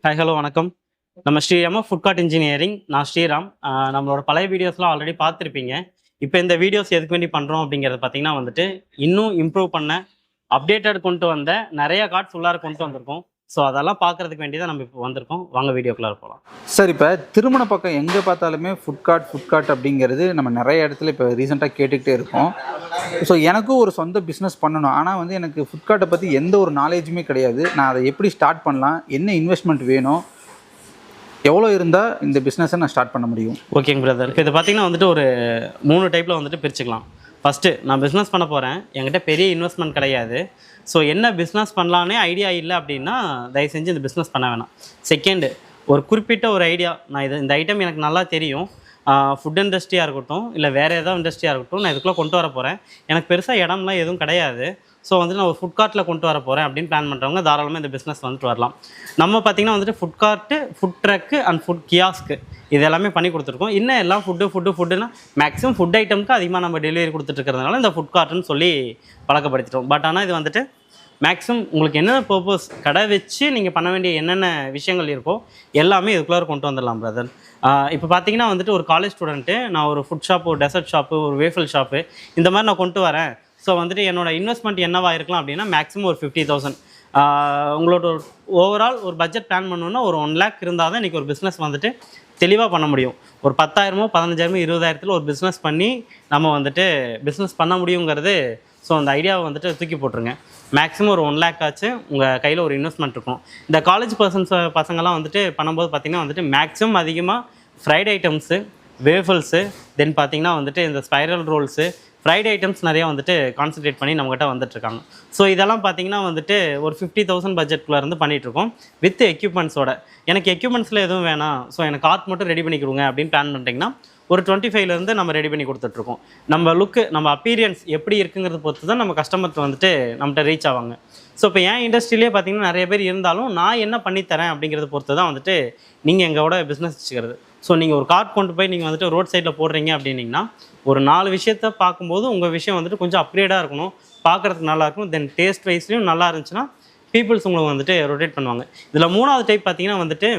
Hi hello வணக்கம். நம்ம Srirama food cart engineering நான் ஸ்ரீராம். நம்மளோட பழைய வீடியோஸ்லாம் ஆல்ரெடி பார்த்துருப்பீங்க. இப்போ இந்த வீடியோஸ் எதுக்கு வேண்டி பண்ணுறோம் அப்படிங்கிறது பார்த்தீங்கன்னா வந்துட்டு இன்னும் இம்ப்ரூவ் பண்ண அப்டேட்டட் கொண்டு வந்த நிறைய கார்ட்ஸ் உள்ளார கொண்டு வந்திருக்கோம். ஸோ அதெல்லாம் பார்க்கறதுக்கு வேண்டி தான் நம்ம இப்போ வந்திருக்கோம். வாங்க வீடியோக்குள்ளார போகலாம் சார் இப்போ திருமண பக்கம் எங்கே பார்த்தாலுமே ஃபுட் கார்ட் ஃபுட் கார்ட் அப்படிங்கிறது நம்ம நிறைய இடத்துல இப்போ ரீசெண்டாக கேட்டுக்கிட்டே இருக்கோம். ஸோ எனக்கும் ஒரு சொந்த பிஸ்னஸ் பண்ணணும். ஆனால் வந்து எனக்கு ஃபுட் கார்ட்டை பற்றி எந்த ஒரு நாலேஜுமே கிடையாது. நான் அதை எப்படி ஸ்டார்ட் பண்ணலாம்? என்ன இன்வெஸ்ட்மெண்ட் வேணும்? எவ்வளோ இருந்தால் இந்த பிஸ்னஸை நான் ஸ்டார்ட் பண்ண முடியும்? ஓகேங்க பிரதர் இப்போ இது பார்த்தீங்கன்னா வந்துட்டு ஒரு மூணு டைப்பில் வந்துட்டு பிரிச்சுக்கலாம். ஃபஸ்ட்டு நான் பிஸ்னஸ் பண்ண போகிறேன் என்கிட்ட பெரிய இன்வெஸ்ட்மெண்ட் கிடையாது. ஸோ என்ன பிஸ்னஸ் பண்ணலான்னே ஐடியா இல்லை அப்படின்னா தயவு செஞ்சு இந்த பிஸ்னஸ் பண்ண வேணாம். செகண்டு ஒரு குறிப்பிட்ட ஒரு ஐடியா நான் இது இந்த ஐட்டம் எனக்கு நல்லா தெரியும். ஃபுட் இண்டஸ்ட்ரியாக இருக்கட்டும் இல்லை வேறு ஏதாவது இண்டஸ்ட்ரியாக இருக்கட்டும் நான் இதுக்குள்ளே கொண்டு வர போகிறேன் எனக்கு பெருசாக இடம்லாம் எதுவும் கிடையாது. ஸோ வந்துட்டு நான் ஒரு ஃபுட் கார்ட்டில் கொண்டு வர போகிறேன் அப்படின்னு பிளான் பண்ணுறவங்க தாராளமாக இந்த பிஸ்னஸ் வந்துட்டு வரலாம். நம்ம பார்த்திங்கன்னா வந்துட்டு food court food truck and food kiosk இது எல்லாமே பண்ணி கொடுத்துருக்கோம். இன்னும் எல்லாம் ஃபுட்டு ஃபுட்டு ஃபுட்டுன்னா மேக்ஸிமம் ஃபுட் ஐட்டம்க்கு அதிகமாக நம்ம டெலிவரி கொடுத்துட்ருக்கிறதுனால இந்த ஃபுட் கார்ட்டுன்னு சொல்லி பழக்கப்படுத்திட்டோம். பட் ஆனால் இது வந்துட்டு மேக்ஸிமம் உங்களுக்கு என்னென்ன பர்பஸ் கடை வச்சு நீங்கள் பண்ண வேண்டிய என்னென்ன விஷயங்கள் இருக்கோ எல்லாமே இதுக்குள்ளார கொண்டு வந்துடலாம் பிரதர் இப்போ பார்த்தீங்கன்னா வந்துட்டு ஒரு காலேஜ் ஸ்டூடெண்ட்டு நான் ஒரு ஃபுட் ஷாப் ஒரு டெசர்ட் ஷாப்பு ஒரு வேஃபல் ஷாப்பு இந்த மாதிரி நான் கொண்டு வரேன். ஸோ வந்துட்டு என்னோட இன்வெஸ்ட்மெண்ட் என்னவாக இருக்கலாம் அப்படின்னா மேக்ஸிமம் ஒரு ஃபிஃப்டி தௌசண்ட் உங்களோட ஒரு ஓவரால் ஒரு பட்ஜெட் பிளான் பண்ணணுன்னா ஒரு ஒன் லேக் இருந்தால் தான் இன்றைக்கி ஒரு பிஸ்னஸ் வந்துட்டு தெளிவாக பண்ண முடியும். ஒரு பத்தாயிரமோ பதினஞ்சாயிரமோ இருபதாயிரத்தில் ஒரு பிஸ்னஸ் பண்ணி நம்ம வந்துட்டு பிஸ்னஸ் பண்ண முடியுங்கிறது ஸோ அந்த ஐடியாவை வந்துட்டு தூக்கி போட்டுருங்க. மேக்ஸிமம் ஒரு ஒன் லேக் ஆச்சு உங்கள் கையில் ஒரு இன்வெஸ்ட்மெண்ட் இருக்கும். இந்த காலேஜ் பர்சன்ஸ் பசங்கள்லாம் வந்துட்டு பண்ணும்போது பார்த்திங்கன்னா வந்துட்டு மேக்ஸிமம் அதிகமாக ஃப்ரைட் ஐட்டம்ஸு வேஃபல்ஸு தென் பார்த்தீங்கன்னா வந்துட்டு இந்த ஸ்பைரல் ரோல்ஸு ஃப்ரைட் ஐட்டம்ஸ் நிறையா வந்துட்டு கான்சன்ட்ரேட் பண்ணி நம்மகிட்ட வந்துட்டுருக்காங்க ஸோ இதெல்லாம் பார்த்தீங்கன்னா வந்துட்டு ஒரு ஃபிஃப்டி தௌசண்ட் பட்ஜெட்குள்ளே இருந்து பண்ணிகிட்ருக்கோம் வித் எக்யூப்மெண்ட்ஸோட எனக்கு எக்யூப்மெண்ட்ஸில் எதுவும் வேணாம். ஸோ எனக்கு கார்ட் மட்டும் ரெடி பண்ணி கொடுங்க அப்படின்னு பிளான் பண்ணிட்டீங்கன்னா ஒரு டுவெண்ட்டி ஃபைவ்லேருந்து நம்ம ரெடி பண்ணி கொடுத்துட்ருக்கோம் நம்ம லுக்கு நம்ம அப்பீரியன்ஸ் எப்படி இருக்குங்கிறத பொறுத்து தான் நம்ம கஸ்டமர் வந்துட்டு நம்மகிட்ட ரீச் ஆவாங்க. ஸோ இப்போ என் இண்டஸ்ட்ரியிலே பார்த்தீங்கன்னா நிறைய பேர் இருந்தாலும் நான் என்ன பண்ணித்தரேன் அப்படிங்கிறத பொறுத்து தான் வந்துட்டு நீங்கள் எங்களோட பிஸ்னஸ் வச்சுக்கிறது. ஸோ நீங்கள் ஒரு கார்ட் கொண்டு போய் நீங்கள் வந்துட்டு ரோட் சைடில் போடுறீங்க அப்படின்னீங்கன்னா ஒரு நாலு விஷயத்த பார்க்கும்போது உங்கள் விஷயம் வந்துட்டு கொஞ்சம் அப்கிரேடாக இருக்கணும். பார்க்குறதுக்கு நல்லாயிருக்கும் தென் டேஸ்ட் வைஸ்லையும் நல்லா இருந்துச்சுன்னா பீப்புள்ஸ் உங்களை வந்துட்டு ரொட்டேட் பண்ணுவாங்க. இதில் மூணாவது டைப் பார்த்தீங்கன்னா வந்துட்டு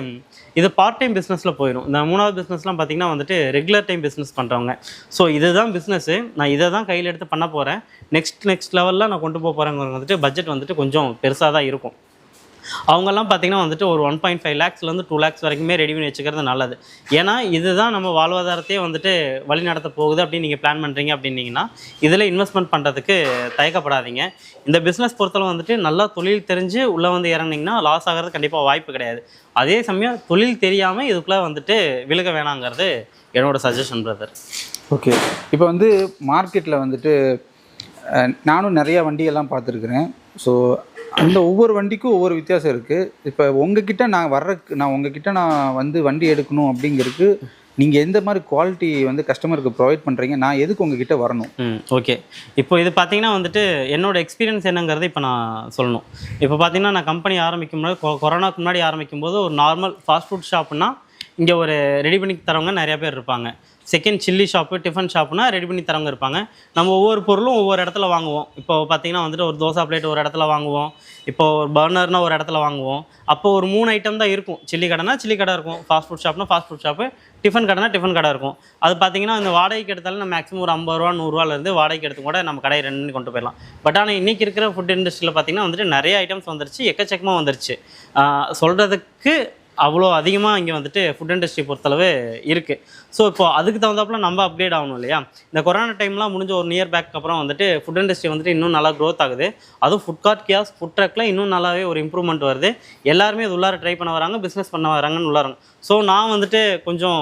இது பார்ட் டைம் பிஸ்னஸில் போயிடும் இந்த மூணாவது பிஸ்னஸ்லாம் பார்த்தீங்கன்னா வந்துட்டு ரெகுலர் டைம் பிஸ்னஸ் பண்ணுறவங்க ஸோ இதுதான் பிஸ்னஸ்ஸு நான் இதை தான் கையில் எடுத்து பண்ண போகிறேன் நெக்ஸ்ட் நெக்ஸ்ட் லெவலில் நான் கொண்டு போக போகிறேங்க வந்துட்டு பட்ஜெட் வந்துட்டு கொஞ்சம் பெருசாக தான் இருக்கும். அவங்கெல்லாம் பார்த்தீங்கன்னா வந்துட்டு ஒரு ஒன் பாயிண்ட் ஃபைவ் லேக்ஸ்லேருந்து டூ லேக்ஸ் வரைக்குமே ரெடி பண்ணி வச்சுக்கிறது நல்லது. ஏன்னா இதுதான் நம்ம வாழ்வாதாரத்தையே வந்துட்டு வழி நடத்த போகுது அப்படின்னு நீங்கள் பிளான் பண்ணுறீங்க அப்படின்னீங்கன்னா இதில் இன்வெஸ்ட்மெண்ட் பண்ணுறதுக்கு தயக்கப்படாதீங்க. இந்த பிஸ்னஸ் பொறுத்தளவு வந்துட்டு நல்லா தொழில் தெரிஞ்சு உள்ளே வந்து இறங்குனீங்கன்னா லாஸ் ஆகிறது கண்டிப்பாக வாய்ப்பு கிடையாது. அதே சமயம் தொழில் தெரியாமல் இதுக்குள்ளே வந்துட்டு விழுக வேணாங்கிறது என்னோட சஜஷன் பிரதர் ஓகே இப்போ வந்து மார்க்கெட்டில் வந்துட்டு நானும் நிறையா வண்டியெல்லாம் பார்த்துருக்குறேன். ஸோ அந்த ஒவ்வொரு வண்டிக்கும் ஒவ்வொரு வித்தியாசம் இருக்குது இப்போ உங்ககிட்ட நான் வர்ற நான் உங்ககிட்ட நான் வந்து வண்டி எடுக்கணும் அப்படிங்கிறதுக்கு நீங்கள் எந்த மாதிரி குவாலிட்டி வந்து கஸ்டமருக்கு ப்ரொவைட் பண்ணுறீங்க நான் எதுக்கு உங்ககிட்ட வரணும்? ஓகே இப்போ இது பார்த்தீங்கன்னா வந்துட்டு என்னோட எக்ஸ்பீரியன்ஸ் என்னங்கிறத இப்போ நான் சொல்லணும். இப்போ பார்த்தீங்கன்னா நான் கம்பெனி ஆரம்பிக்கும் முன்னாடி கொ- கொரோனாக்கு முன்னாடி ஆரம்பிக்கும் போது ஒரு நார்மல் ஃபாஸ்ட் ஃபுட் ஷாப்னா இங்கே ஒரு ரெடி பண்ணி தரவங்க நிறைய பேர் இருப்பாங்க. செகண்ட் சில்லி ஷாப்பு டிஃபன் ஷாப்னா ரெடி பண்ணி தரவங்க இருப்பாங்க நம்ம ஒவ்வொரு பொருளும் ஒவ்வொரு இடத்துல வாங்குவோம். இப்போ பார்த்தீங்கன்னா வந்துட்டு ஒரு தோசை பிளேட் ஒரு இடத்துல வாங்குவோம். இப்போ ஒரு பர்னர்னா ஒரு இடத்துல வாங்குவோம். அப்போ ஒரு மூணு ஐட்டம் தான் இருக்கும். சில்லி கடைனா சில்லி கடை இருக்கும். ஃபாஸ்ட் ஃபுட் ஷாப்னா ஃபாஸ்ட் ஃபுட் ஷாப்பு டிஃபன் கடைனா டிஃபன் கடை இருக்கும். அது பார்த்தீங்கன்னா இந்த வாடகைக்கு எடுத்தாலும் நம்ம மேக்ஸிமம் ஒரு ஐம்பது ரூபா நூறுரூவாலேருந்து வாடகைக்கு எடுத்து கூட நம்ம கடையை ரெண்டு கொண்டு போயிடலாம். பட் ஆனால் இன்றைக்கி இருக்கிற ஃபுட் இண்டஸ்ட்ரியில் பார்த்தீங்கன்னா வந்துட்டு நிறைய ஐட்டம்ஸ் வந்துருச்சு. எக்கச்சக்கமாக வந்துருச்சு. சொல்கிறதுக்கு அவ்வளோ அதிகமாக இங்கே வந்துட்டு ஃபுட் இண்டஸ்ட்ரி பொறுத்தளவு இருக்குது ஸோ இப்போ அதுக்கு தகுந்தாப்புல நம்ம அப்கிரேட் ஆகணும் இல்லையா? இந்த கொரோனா டைம்லாம் முடிஞ்ச ஒரு நியர் பேக் அப்புறம் வந்துட்டு ஃபுட் இண்டஸ்ட்ரி வந்துட்டு இன்னும் நல்லா க்ரோத் ஆகுது. அதுவும் ஃபுட் கார்ட் கியாஸ் ஃபுட் ட்ரக்கில் இன்னும் நல்லாவே ஒரு இம்ப்ரூவ்மெண்ட் வருது. எல்லாருமே இது உள்ளார ட்ரை பண்ண வராங்க பிஸ்னஸ் பண்ண வராங்கன்னு உள்ளாராங்க ஸோ நான் வந்துட்டு கொஞ்சம்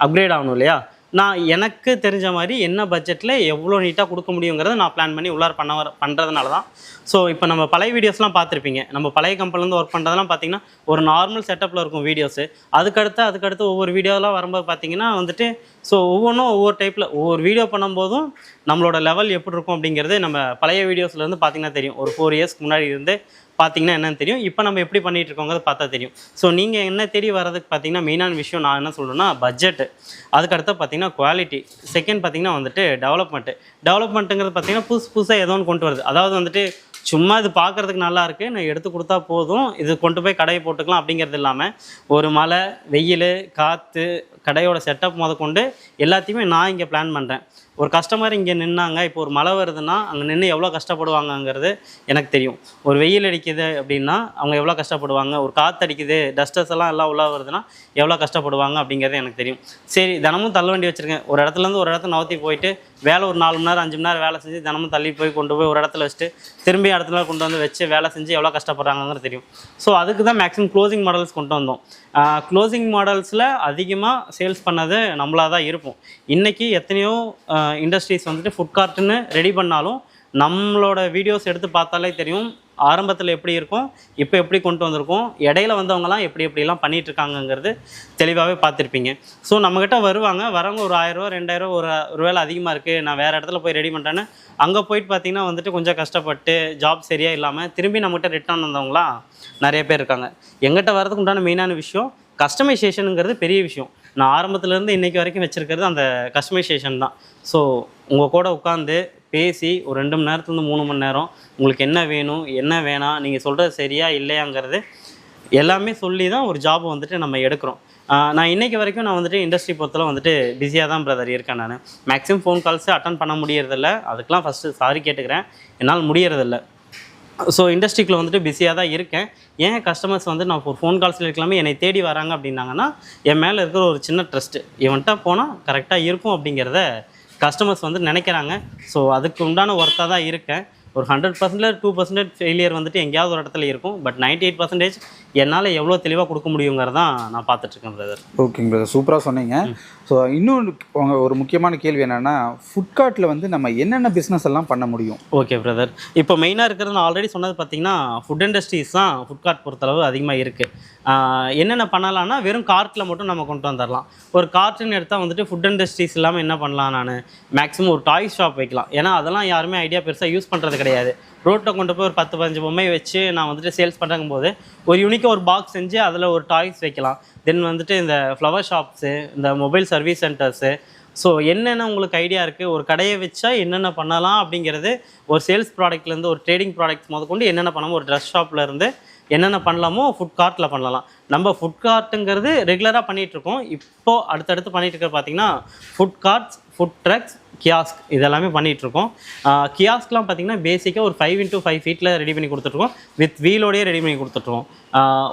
அப்கிரேட் ஆகணும் இல்லையா? நான் எனக்கு தெரிஞ்ச மாதிரி என்ன பட்ஜெட்டில் எவ்வளோ நீட்டாக கொடுக்க முடியுங்கிறத நான் பிளான் பண்ணி உள்ளார் பண்ண வர பண்ணுறதுனால தான். ஸோ இப்போ நம்ம பழைய வீடியோஸ்லாம் பார்த்துருப்பீங்க. நம்ம பழைய கம்பெனிலேருந்து ஒர்க் பண்ணுறதெல்லாம் பார்த்தீங்கன்னா ஒரு நார்மல் செட்டப்பில் இருக்கும் வீடியோஸு அதுக்கடுத்து அதுக்கடுத்து ஒவ்வொரு வீடியோலாம் வரும்போது பார்த்தீங்கன்னா வந்துட்டு ஸோ ஒவ்வொன்றும் ஒவ்வொரு டைப்பில் ஒவ்வொரு வீடியோ பண்ணும்போதும் நம்மளோட லெவல் எப்படி இருக்கும் அப்படிங்கிறது நம்ம பழைய வீடியோஸ்லேருந்து பார்த்தீங்கன்னா தெரியும். ஒரு ஃபோர் இயர்ஸ்க்கு முன்னாடி இருந்து பார்த்தீங்கன்னா என்னன்னு தெரியும். இப்போ நம்ம எப்படி பண்ணிட்டு இருக்கோங்கிறது பார்த்தா தெரியும். ஸோ நீங்கள் என்ன தேடி வர்றதுக்கு பார்த்தீங்கன்னா மெயினான விஷயம் நான் என்ன சொல்லணும்னா பட்ஜெட்டு அதுக்கடுத்து பார்த்தீங்கன்னா குவாலிட்டி செகண்ட் பார்த்தீங்கன்னா வந்துட்டு டெவலப்மெண்ட்டு டெவலப்மெண்ட்டுங்கிறது பார்த்தீங்கன்னா புதுசு புதுசாக ஏதோ ஒன்று கொண்டு வருது. அதாவது வந்துட்டு சும்மா இது பார்க்கறதுக்கு நல்லா இருக்குது நான் எடுத்து கொடுத்தா போதும் இது கொண்டு போய் கடையை போட்டுக்கலாம் அப்படிங்கிறது இல்லாமல் ஒரு மழை வெயில் காற்று கடையோட செட்டப் முத கொண்டு எல்லாத்தையுமே நான் இங்கே பிளான் பண்ணுறேன் ஒரு கஸ்டமர் இங்கே நின்னாங்க இப்போ ஒரு மழை வருதுன்னா அங்கே நின்று எவ்வளோ கஷ்டப்படுவாங்கங்கிறது எனக்கு தெரியும். ஒரு வெயில் அடிக்குது அப்படின்னா அவங்க எவ்வளோ கஷ்டப்படுவாங்க? ஒரு காற்று அடிக்குது டஸ்டர்ஸ் எல்லாம் எல்லாம் உள்ள வருதுன்னா எவ்வளோ கஷ்டப்படுவாங்க அப்படிங்கிறது எனக்கு தெரியும். சரி தினமும் தள்ள வண்டி வச்சுருக்கேன். ஒரு இடத்துலேருந்து ஒரு இடத்த நவுத்தி போயிட்டு வேலை ஒரு நாலு மணி நேரம் அஞ்சு மணி நேரம் வேலை செஞ்சு தினமும் தள்ளி போய் கொண்டு போய் ஒரு இடத்துல வச்சுட்டு திரும்பி இடத்துல கொண்டு வந்து வச்சு வேலை செஞ்சு எவ்வளோ கஷ்டப்படுறாங்கிறது தெரியும். ஸோ அதுக்கு தான் மேக்ஸிமம் க்ளோசிங் மாடல்ஸ் கொண்டு வந்தோம். க்ளோசிங் மாடல்ஸில் அதிகமாக சேல்ஸ் பண்ணது நம்மளாக தான் இருப்போம். இன்றைக்கி எத்தனையோ இண்டஸ்ட்ரீஸ் வந்துட்டு ஃபுட் கார்ட்டுன்னு ரெடி பண்ணாலும் நம்மளோட வீடியோஸ் எடுத்து பார்த்தாலே தெரியும். ஆரம்பத்தில் எப்படி இருக்கும் இப்போ எப்படி கொண்டு வந்திருக்கோம் இடையில வந்தவங்கலாம் எப்படி எப்படிலாம் பண்ணிகிட்ருக்காங்கங்கிறது தெளிவாகவே பார்த்துருப்பீங்க. ஸோ நம்மக்கிட்ட வருவாங்க வரவங்க ஒரு ஆயிரரூவா ரெண்டாயிரூவா ஒரு ஒரு வேலை அதிகமாக இருக்குது நான் வேறு இடத்துல போய் ரெடி பண்ணுறேன்னு அங்கே போயிட்டு பார்த்தீங்கன்னா வந்துட்டு கொஞ்சம் கஷ்டப்பட்டு ஜாப் சரியாக இல்லாமல் திரும்பி நம்மகிட்ட ரிட்டர்ன் வந்தவங்களாம் நிறைய பேர் இருக்காங்க. எங்கிட்ட வரதுக்கு உண்டான மெயினான விஷயம் கஸ்டமைசேஷனுங்கிறது பெரிய விஷயம். நான் ஆரம்பத்துலேருந்து இன்னைக்கு வரைக்கும் வச்சுருக்கிறது அந்த கஸ்டமைசேஷன் தான். ஸோ உங்கள் கூட உட்காந்து பேசி ஒரு ரெண்டு மணி நேரத்துலேருந்து மூணு மணி நேரம் உங்களுக்கு என்ன வேணும் என்ன வேணாம் நீங்கள் சொல்கிறது சரியா இல்லையாங்கிறது எல்லாமே சொல்லி தான் ஒரு ஜாப் வந்துட்டு நம்ம எடுக்கிறோம். நான் இன்றைக்கி வரைக்கும் நான் வந்துட்டு இண்டஸ்ட்ரி பொறுத்தல வந்துட்டு பிஸியாக தான் பிரதர் இருக்கேன் நான். மேக்ஸிமம் ஃபோன் கால்ஸ் அட்டன் பண்ண முடியறதில்ல. அதுக்கெலாம் ஃபஸ்ட்டு சாரி கேட்டுக்கிறேன். என்னால் முடியறதில்ல. ஸோ இண்டஸ்ட்ரிக்குள்ள வந்துட்டு பிஸியாக தான் இருக்கேன். ஏன் கஸ்டமர்ஸ் வந்து நான் ஒரு ஃபோன் கால்ஸில் இருக்கலாமே என்னை தேடி வராங்க அப்படின்னாங்கன்னா என் மேலே இருக்கிற ஒரு சின்ன ட்ரஸ்ட்டு இவன்கிட்ட போனால் கரெக்டாக இருக்கும் அப்படிங்கிறத கஸ்டமர்ஸ் வந்து நினைக்கிறாங்க. ஸோ அதுக்கு உண்டான ஒர்த்தாக தான் இருக்கேன். ஒரு ஹண்ட்ரட் பர்சன்டில் டூ பர்சன்டேஜ் ஃபெயிலியர் வந்துட்டு எங்கேயாவது ஒரு இடத்துல இருக்கும். பட் 98% எயிட் பர்சன்டேஜ் என்னால் எவ்வளோ தெளிவாக கொடுக்க முடியுங்கிறதான் நான் பார்த்துட்ருக்கேன் பிரதர் ஓகேங்க பிரதர் சூப்பராக சொன்னீங்க. ஸோ இன்னொன்று அவங்க ஒரு முக்கியமான கேள்வி என்னென்னா ஃபுட் கார்ட்டில் வந்து நம்ம என்னென்ன பிஸ்னஸ் எல்லாம் பண்ண முடியும்? ஓகே பிரதர் இப்போ மெயினாக இருக்கிறது நான் ஆல்ரெடி சொன்னது பார்த்தீங்கன்னா ஃபுட் இண்டஸ்ட்ரீஸ் தான் ஃபுட் கார்ட் பொறுத்தளவு அதிகமாக இருக்குது என்னென்ன பண்ணலாம்னா வெறும் கார்ட்டில் மட்டும் நம்ம கொண்டு வந்துடலாம் ஒரு கார்ட்டுன்னு எடுத்தால் வந்துட்டு ஃபுட் இண்டஸ்ட்ரீஸ் இல்லாமல் என்ன பண்ணலாம் நான்? மேக்ஸிமம் ஒரு டாய் ஷாப் வைக்கலாம். ஏன்னா அதெல்லாம் யாருமே ஐடியா பெருசாக யூஸ் பண்ணுறது கிடையாது. ரோட்டில் கொண்டு போய் ஒரு பத்து பதினஞ்சு பொம்மை வச்சு நான் வந்துட்டு சேல்ஸ் பண்ணுறங்கும் போது ஒரு யூனிக்காக ஒரு பாக்ஸ் செஞ்சு அதில் ஒரு டாய்ஸ் வைக்கலாம். தென் வந்துட்டு இந்த ஃப்ளவர் ஷாப்ஸு இந்த மொபைல் சர்வீஸ் சென்டர்ஸு ஸோ என்னென்ன உங்களுக்கு ஐடியா இருக்குது ஒரு கடையை வச்சா என்னென்ன பண்ணலாம் அப்படிங்கிறது ஒரு சேல்ஸ் ப்ராடக்ட்லேருந்து ஒரு ட்ரேடிங் ப்ராடக்ட்ஸ் முதற்கொண்டு என்னென்ன பண்ணாமல் ஒரு ட்ரெஸ் ஷாப்லேருந்து என்னென்ன பண்ணலாமோ ஃபுட் கார்ட்டில் பண்ணலாம். நம்ம ஃபுட் கார்ட்டுங்கிறது ரெகுலராக பண்ணிகிட்ருக்கோம் இப்போது அடுத்தடுத்து பண்ணிகிட்டு இருக்கிற பார்த்தீங்கன்னா food carts food trucks kiosk இதெல்லாமே பண்ணிகிட்ருக்கோம். கியாஸ்க்லாம் பார்த்திங்கன்னா பேசிக்காக ஒரு ஃபைவ் இன்ட்டு ஃபைவ் ஃபீட்டில் ரெடி பண்ணி கொடுத்துட்ருக்கோம். வித் வீலோடையே ரெடி பண்ணி கொடுத்துட்ருக்கோம்.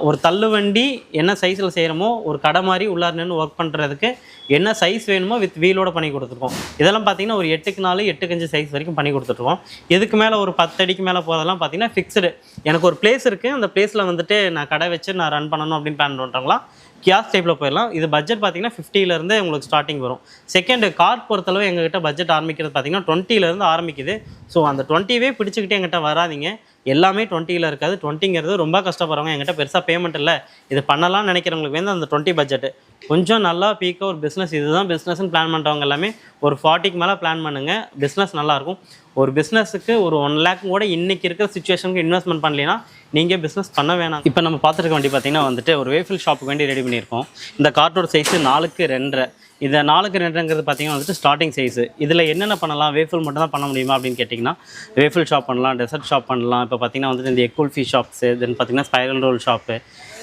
ஒரு தள்ளு வண்டி என்ன சைஸில் செய்கிறோமோ ஒரு கடை மாதிரி உள்ளார நின்று ஒர்க் பண்ணுறதுக்கு என்ன சைஸ் வேணுமோ வித் வீலோட பண்ணி கொடுத்துருக்கோம் இதெல்லாம் பார்த்தீங்கன்னா ஒரு எட்டுக்கு நாலு எட்டுக்கு அஞ்சு சைஸ் வரைக்கும் பண்ணி கொடுத்துட்ருக்கோம். இதுக்கு மேலே ஒரு பத்து அடிக்கு மேலே போகிறதெல்லாம் பார்த்தீங்கன்னா ஃபிக்ஸ்டு எனக்கு ஒரு பிளேஸ் இருக்குது அந்த பிளேஸில் வந்துட்டு நான் கடை வச்சு நான் ரன் பண்ணணும் அப்படின்னு பிளான் பண்ணுறாங்களா கியாஸ் டைப்பில் போயிடலாம். இது பட்ஜெட் பார்த்தீங்கன்னா ஃபிஃப்டிலேருந்து உங்களுக்கு ஸ்டார்டிங் வரும். செகண்ட் கார்ட் பொறுத்தளவு எங்ககிட்ட பட்ஜெட் ஆரம்பிக்கிறது பார்த்தீங்கன்னா டுவெண்ட்டிலேருந்து ஆரம்பிக்குது. ஸோ அந்த டுவெண்ட்டியே பிடிச்சிக்கிட்டு எங்கிட்ட வராதீங்க. எல்லாமே டுவெண்ட்டியில் இருக்காது. டுவெண்ட்டிங்கிறது ரொம்ப கஷ்டப்படுறவங்க எங்கிட்ட பெருசாக பேமெண்ட் இல்லை. இது பண்ணலாம்னு நினைக்கிறவங்களுக்கு வந்து அந்த டுவெண்ட்டி பட்ஜெட்டு கொஞ்சம் நல்லா பீக்காக ஒரு பிஸ்னஸ் இதுதான் பிஸ்னஸ்னு பிளான் பண்ணுறவங்க எல்லாமே ஒரு ஃபார்ட்டிக்கு மேலே பிளான் பண்ணுங்கள் பிஸ்னஸ் நல்லாயிருக்கும். ஒரு பிஸ்னஸுக்கு ஒரு ஒன் லேக் கூட இன்றைக்கி இருக்கிற சுச்சுவேஷனுக்கு இன்வெஸ்ட்மெண்ட் பண்ணலைன்னா நீங்கள் பிஸ்னஸ் பண்ண வேணாம். இப்போ நம்ம பார்த்துருக்க வண்டி பார்த்தீங்கன்னா வந்துட்டு ஒரு வேஃபில் ஷாப்புக்கு வேண்டி ரெடி பண்ணியிருக்கோம். இந்த கார்ட்டோட சைஸு நாலுக்கு ரெண்டரை. இந்த நாலுக்கு ரெண்டுங்கிறது பார்த்தீங்கன்னா வந்துட்டு ஸ்டார்டிங் சைஸு இதில் என்னென்ன பண்ணலாம்? வேஃபில் மட்டும் தான் பண்ண முடியுமா அப்படின்னு கேட்டிங்கன்னா வேஃபில் ஷாப் பண்ணலாம் டெசர்ட் ஷாப் பண்ணலாம். இப்போ பார்த்தீங்கன்னா வந்துட்டு இந்த எக்குல்ஃபி ஷாப்ஸு தென் பார்த்தீங்கன்னா ஸ்பைரல் ரோல் ஷாப்பு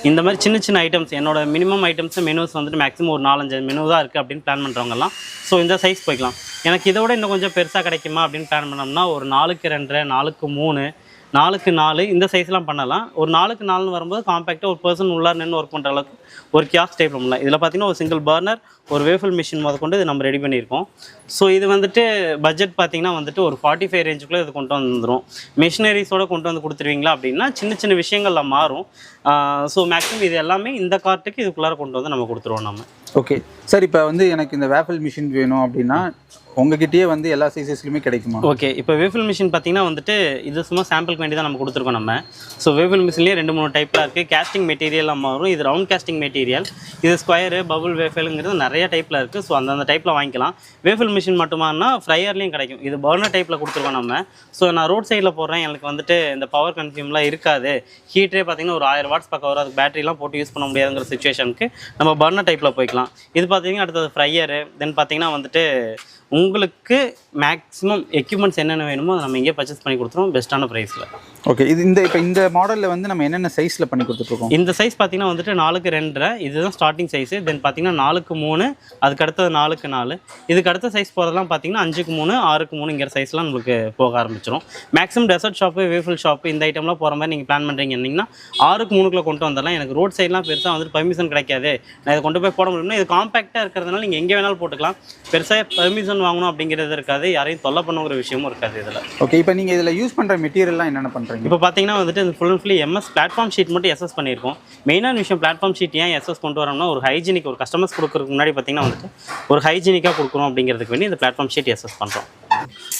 இந்த மாதிரி சின்ன சின்ன ஐட்டம்ஸ் என்னோட மினிமம் ஐட்டம்ஸ் மெனுஸ் வந்துட்டு மேக்ஸிமம் ஒரு நாலஞ்சு மெனு தான் இருக்குது அப்படின்னு பிளான் பண்ணுறவங்கலாம் ஸோ இந்த சைஸ் போய்க்கலாம். எனக்கு இதை விட இன்னும் கொஞ்சம் பெருசாக கிடைக்குமா அப்படின்னு பிளான் பண்ணோம்னா ஒரு நாலுக்கு ரெண்டரை நாலுக்கு மூணு நாலுக்கு நாலு இந்த சைஸ்லாம் பண்ணலாம். ஒரு நாலுக்கு நாலுன்னு வரும்போது காம்பேக்டாக ஒரு பர்சன் உள்ளார் நின்று ஒர்க் பண்ணுற அளவுக்கு ஒரு கியாஸ் டைப் பண்ணலாம் இதில் பார்த்தீங்கன்னா ஒரு சிங்கிள் பர்னர் ஒரு வேஃபல் மிஷின் முத கொண்டு இது நம்ம ரெடி பண்ணியிருக்கோம். ஸோ இது வந்துட்டு பட்ஜெட் பார்த்தீங்கன்னா வந்துட்டு ஒரு ஃபார்ட்டி ஃபைவ் ரேஞ்சுக்குள்ளே இது கொண்டு வந்துடும் மிஷினரிஸோட கொண்டு வந்து கொடுத்துருவீங்களா அப்படின்னா சின்ன சின்ன விஷயங்கள்ல மாறும். ஸோ மேக்ஸிமம் இது எல்லாமே இந்த கார்ட்டுக்கு இதுக்குள்ளார கொண்டு வந்து நம்ம கொடுத்துருவோம் நம்ம. ஓகே சார் இப்போ வந்து எனக்கு இந்த வேஃபல் மிஷின் வேணும் அப்படின்னா உங்ககிட்டயே வந்து எல்லா சைஸஸ்லையுமே கிடைக்குமா? ஓகே இப்போ வேஃபில் மிஷின் பார்த்தீங்கன்னா வந்துட்டு இது சும்மா சாம்பிளுக்கு வேண்டி தான் நம்ம கொடுத்துருக்கோம் நம்ம. ஸோ வேஃபில் மிஷின்லேயே ரெண்டு மூணு டைப்பில் இருக்குது கேஸ்டிங் மெட்டீரியல் வரும் இது ரவுண்ட் கேஸ்டிங் மெட்டீரியல் இது ஸ்கொயரு பபுள் வேஃபலுங்கிறது நிறைய நிறைய டைப்பில் இருக்குது ஸோ அந்தந்த டைப்பில் வாங்கிக்கலாம். வேஃபில் மிஷின் மட்டுமானா ஃப்ரையர்லேயும் கிடைக்கும். இது பர்னர் டைப்பில் கொடுத்துருக்கோம் நம்ம. ஸோ நான் ரோட் சைடில் போடுறேன். எனக்கு வந்துட்டு இந்த பவர் கன்சியூம்லாம் இருக்காது. ஹீட்டரே பார்த்தீங்கன்னா ஒரு ஆயிரம் வாட்ஸ் பக்கம் வரும். அதுக்கு பேட்டரிலாம் போட்டு யூஸ் பண்ண முடியாதுங்கிற சுச்சுவேஷனுக்கு நம்ம பர்னர் டைப்பில் போய்க்கலாம். இது பார்த்தீங்கன்னா அடுத்தது ஃப்ரையரு தென் பார்த்தீங்கன்னா வந்துட்டு உங்களுக்கு மேக்ஸிமம் எக்யூப்மெண்ட்ஸ் என்னென்ன வேணுமோ அதை நம்ம இங்கே பர்ச்சேஸ் பண்ணி கொடுத்துருவோம். பெஸ்ட்டான ப்ரைஸில் ஓகே இது இந்த இப்போ இந்த மாடலில் வந்து நம்ம என்னென்ன சைஸில் பண்ணி கொடுத்துட்ருக்கோம் இந்த சைஸ் பார்த்தீங்கன்னா வந்துட்டு நாலுக்கு ரெண்டரை இதுதான் ஸ்டார்டிங் சைஸு தென் பார்த்தீங்கன்னா நாலுக்கு மூணு அதுக்கு அடுத்தது நாலுக்கு நாலு. இதுக்கு அடுத்த சைஸ் போகிறதெல்லாம் பார்த்தீங்கன்னா அஞ்சுக்கு மூணு ஆறுக்கு மூணுங்கிற சைஸ்லாம் நம்மளுக்கு போக ஆரம்பிச்சிடும் maximum dessert shop waffle shop இந்த ஐட்டம்லாம் போகிற மாதிரி நீங்கள் பிளான் பண்ணுறீங்கன்னா ஆறுக்கு மூணுக்குள்ள கொண்டு வந்துடலாம். எனக்கு ரோட் சைட்லாம் பெருசாக வந்துட்டு பர்மிஷன் கிடைக்காது. நான் இதை கொண்டு போய் போட முடியும்னா இது காம்பேக்டாக இருக்கிறதுனால நீங்கள் எங்கே வேணாலும் போட்டுக்கலாம். பெருசாக பர்மிஷன் வாங்கணும் அப்படிங்கிறது இருக்காது. யாரையும் தொல்லை பண்ணுங்கிற விஷயமும் இருக்காது இதில். ஓகே இப்போ நீங்கள் இதில் யூஸ் பண்ணுற மெட்டீரியல்லாம் என்னென்ன பண்ணுறீங்க இப்போ பார்த்தீங்கன்னா வந்துட்டு இந்த full and fully MS platform sheet மட்டும் எஸ்எஸ் பண்ணியிருக்கோம். மெயினான விஷயம் பிளாட்ஃபார்ம் ஷீட் ஏன் எஸ்எஸ் கொண்டு வரோம்னா ஒரு ஹைஜீனிக் ஒரு கஸ்டமர்ஸ் கொடுக்குறதுக்கு முன்னாடி பார்த்தீங்கன்னா வந்துட்டு ஒரு ஹைஜீனிக்காக கொடுக்குறோம் அப்படிங்கிறதுக்கு வேண்டி இந்த பிளாட்ஃபார்ம் ஷீட் எஸ்எஸ் பண்ணுறோம்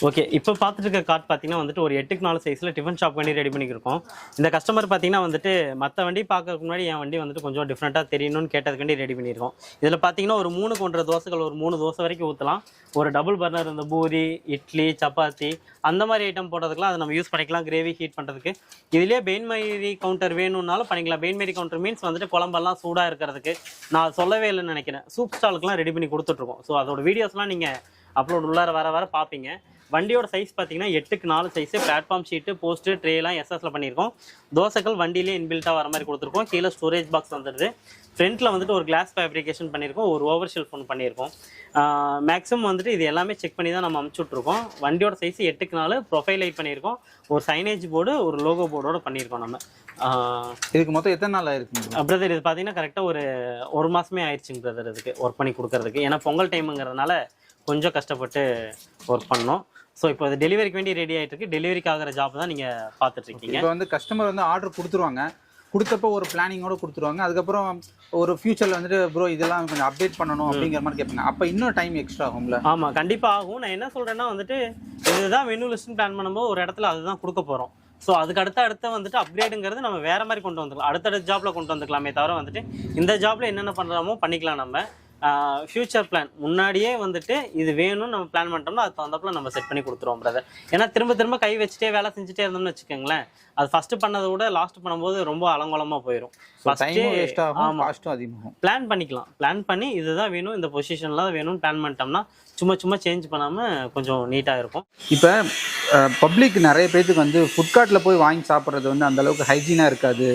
ஓகே இப்போ பார்த்துட்டு இருக்க கார்ட் பார்த்தீங்கன்னா வந்துட்டு ஒரு எட்டுக்கு நாலு சைஸில் டிஃபன் ஷாப் வண்டி ரெடி பண்ணியிருக்கோம் இந்த கஸ்டமர் பார்த்தீங்கன்னா வந்துட்டு மற்ற வண்டி பார்க்கறதுக்கு முன்னாடி என் வண்டி வந்துட்டு கொஞ்சம் டிஃப்ரெண்ட்டாக தெரியணும்னு கேட்டதுக்காண்டி ரெடி பண்ணியிருக்கோம். இதில் பார்த்தீங்கன்னா ஒரு மூணு கொண்ட தோசைகள் ஒரு மூணு தோசை வரைக்கும் ஊற்றலாம் ஒரு டபுள் பர்னர் இந்த பூரி இட்லி சப்பாத்தி அந்த மாதிரி ஐட்டம் போடுறதுக்குலாம் அதை நம்ம யூஸ் பண்ணிக்கலாம். கிரேவி ஹீட் பண்ணுறதுக்கு இதுலேயே பெயின்மரி கவுண்டர் வேணும்னாலும் பண்ணிக்கலாம். பெயின்மரி கவுண்டர் மீன்ஸ் வந்துட்டு குழம்பெல்லாம் சூடாக இருக்கிறதுக்கு நான் சொல்லவே இல்லைன்னு நினைக்கிறேன். சூப் ஸ்டாலுக்குலாம் ரெடி பண்ணி கொடுத்துட்ருக்கோம் ஸோ அதோட வீடியோஸ்லாம் நீங்கள் அப்லோட் உள்ளார வர வர பார்ப்பீங்க. வண்டியோட சைஸ் பார்த்தீங்கன்னா எட்டுக்கு நாலு சைஸு பிளாட்ஃபார்ம் ஷீட்டு போஸ்ட்டு ட்ரேலாம் எஸ்எஸ்ல பண்ணியிருக்கோம். தோசைகள் வண்டியிலே இன்பில்ட்டாக வர மாதிரி கொடுத்துருக்கோம். கீழே ஸ்டோரேஜ் பாக்ஸ் வந்துடுது. ஃப்ரண்ட்டில் வந்துட்டு ஒரு கிளாஸ் ஃபேப்ரிகேஷன் பண்ணியிருக்கோம். ஒரு ஓவர் ஷெல்ஃப் ஒன்று பண்ணியிருக்கோம். மேக்ஸிமம் வந்துட்டு இது எல்லாமே செக் பண்ணி தான் நம்ம அமுச்சு விட்ருக்கோம் வண்டியோட சைஸ் எட்டுக்கு நாலு ப்ரொஃபைல் லைட் பண்ணியிருக்கோம். ஒரு சைனேஜ் போர்டு ஒரு லோகோ போர்டோட பண்ணியிருக்கோம் நம்ம. இதுக்கு மொத்தம் எத்தனை நாள் ஆயிருக்குங்க பிரதர் இது பார்த்தீங்கன்னா கரெக்டாக ஒரு ஒரு மாதமே ஆயிடுச்சுங்க பிரதர் இதுக்கு ஒர்க் பண்ணி கொடுக்கறதுக்கு. ஏன்னா பொங்கல் டைமுங்கிறதுனால கொஞ்சம் கஷ்டப்பட்டு ஒர்க் பண்ணோம். ஸோ இப்போ இது டெலிவரிக்கு வேண்டி ரெடி ஆகிட்டு இருக்கு டெலிவரிக்கு ஆகிற ஜாப் தான் நீங்கள் பார்த்துட்டு இருக்கீங்க இப்போ வந்து கஸ்டமர் வந்து ஆர்டர் கொடுத்துருவாங்க. கொடுத்தப்ப ஒரு பிளானிங்கோட கொடுத்துருவாங்க. அதுக்கப்புறம் ஒரு ஃபியூச்சரில் வந்துட்டு ப்ரோ இதெல்லாம் கொஞ்சம் அப்டேட் பண்ணணும் அப்படிங்கிற மாதிரி கேட்பாங்க. அப்போ இன்னும் டைம் எக்ஸ்ட்ரா ஆகும்ல? ஆமாம் கண்டிப்பாக ஆகும். நான் என்ன சொல்கிறேன்னா வந்துட்டு இதுதான் மெனு லிஸ்ட்னு பிளான் பண்ணும்போது ஒரு இடத்துல அதுதான் கொடுக்க போகிறோம் ஸோ அதுக்கு அடுத்த அடுத்த வந்துட்டு அப்கிரேடுங்கிறது நம்ம வேற மாதிரி கொண்டு வந்துக்கலாம். அடுத்தடுத்த ஜாப்ல கொண்டு வந்துக்கலாமே தவிர வந்துட்டு இந்த ஜாப்ல என்னென்ன பண்ணுறோமோ பண்ணிக்கலாம் நம்ம. ஃப்யூச்சர் பிளான் முன்னாடியே வந்துட்டு இது வேணும்னு நம்ம பிளான் பண்ணிட்டோம்னா அது தகுந்தாப்புல நம்ம செட் பண்ணி கொடுத்துருவோம் பிரதர் ஏன்னா திரும்ப திரும்ப கை வச்சுட்டே வேலை செஞ்சுட்டே இருந்தோம்னு வச்சுக்கோங்களேன். அது ஃபர்ஸ்ட் பண்ணதை விட லாஸ்ட் பண்ணும்போது ரொம்ப அலங்கோலமா போயிடும் டைமும் வேஸ்ட் ஆகும் ஆமா. காஸ்ட்டும் அதிகமாகும். பிளான் பண்ணிக்கலாம். பிளான் பண்ணி இதுதான் வேணும் இந்த பொசிஷன்ல தான் வேணும்னு பிளான் பண்ணிட்டோம்னா சும்மா சும்மா சேஞ்ச் பண்ணாம கொஞ்சம் நீட்டா இருக்கும். இப்போ பப்ளிக் நிறைய பேர்த்துக்கு வந்து ஃபுட் கார்ட்டில் போய் வாங்கி சாப்பிட்றது வந்து அந்த அளவுக்கு ஹைஜீனாக இருக்காது